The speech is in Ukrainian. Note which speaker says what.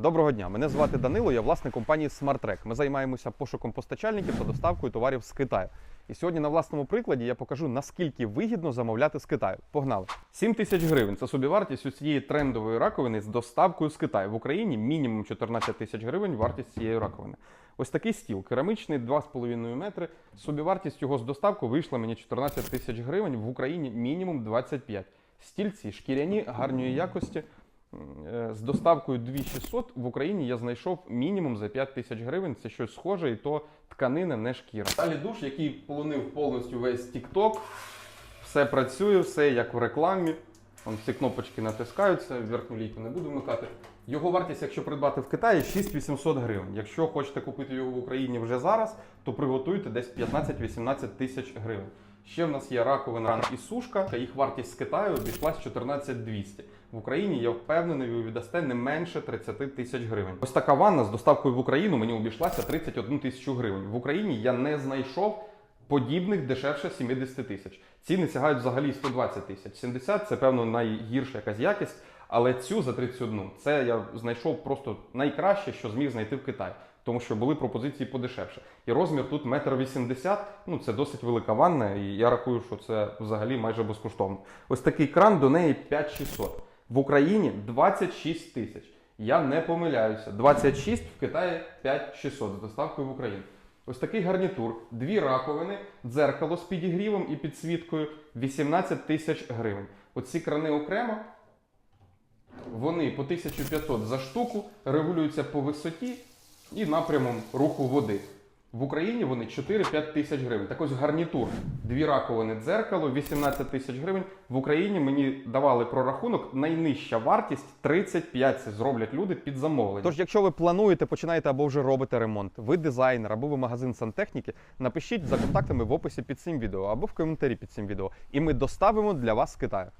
Speaker 1: Доброго дня, мене звати Данило, я власник компанії SmartTrack. Ми займаємося пошуком постачальників та доставкою товарів з Китаю. І сьогодні на власному прикладі я покажу, наскільки вигідно замовляти з Китаю. Погнали! 7 тисяч гривень це собівартість усієї трендової раковини з доставкою з Китаю. В Україні мінімум 14 тисяч гривень вартість цієї раковини. Ось такий стіл, керамічний 2,5 метри. Собівартість його з доставкою вийшла мені 14 тисяч гривень. В Україні мінімум 25. Стільці шкіряні гарної якості. Е, З доставкою 2600 в Україні я знайшов мінімум за 5 тисяч гривень. Це щось схоже, і то тканина, не шкіра. Далі душ, який полонив повністю весь TikTok. Все працює, все як в рекламі. Вон всі кнопочки натискаються, верхню лійку не буду вмикати. Його вартість, якщо придбати в Китаї, 6800 гривень. Якщо хочете купити його в Україні вже зараз, то приготуйте десь 15-18 тисяч гривень. Ще в нас є раковина і сушка. Їх вартість з Китаю обійшлась 14200. В Україні я впевнений, ви віддасте не менше 30 тисяч гривень. Ось така ванна з доставкою в Україну мені обійшлася 31 тисячу гривень. В Україні я не знайшов подібних дешевше 70 тисяч. Ціни сягають взагалі 120 тисяч. 70 це певно найгірша якась якість. Але цю за 31 це я знайшов просто найкраще, що зміг знайти в Китаї. Тому що були пропозиції подешевше. І розмір тут метр вісімдесят, ну це досить велика ванна, і я рахую, що це взагалі майже безкоштовно. Ось такий кран до неї 5600. В Україні 26 тисяч. Я не помиляюся. 26 в Китаї 5600 з доставкою в Україну. Ось такий гарнітур, дві раковини, дзеркало з підігрівом і підсвіткою 18 тисяч гривень. Оці крани окремо. Вони по 1500 за штуку регулюються по висоті і напрямом руху води. В Україні вони 4-5 тисяч гривень. Так ось гарнітур, дві раковини дзеркало, 18 тисяч гривень. В Україні мені давали прорахунок, найнижча вартість 35. Це зроблять люди під замовлення. Тож, якщо ви плануєте, починаєте або вже робите ремонт, ви дизайнер або ви магазин сантехніки, напишіть за контактами в описі під цим відео або в коментарі під цим відео, і ми доставимо для вас з Китаю.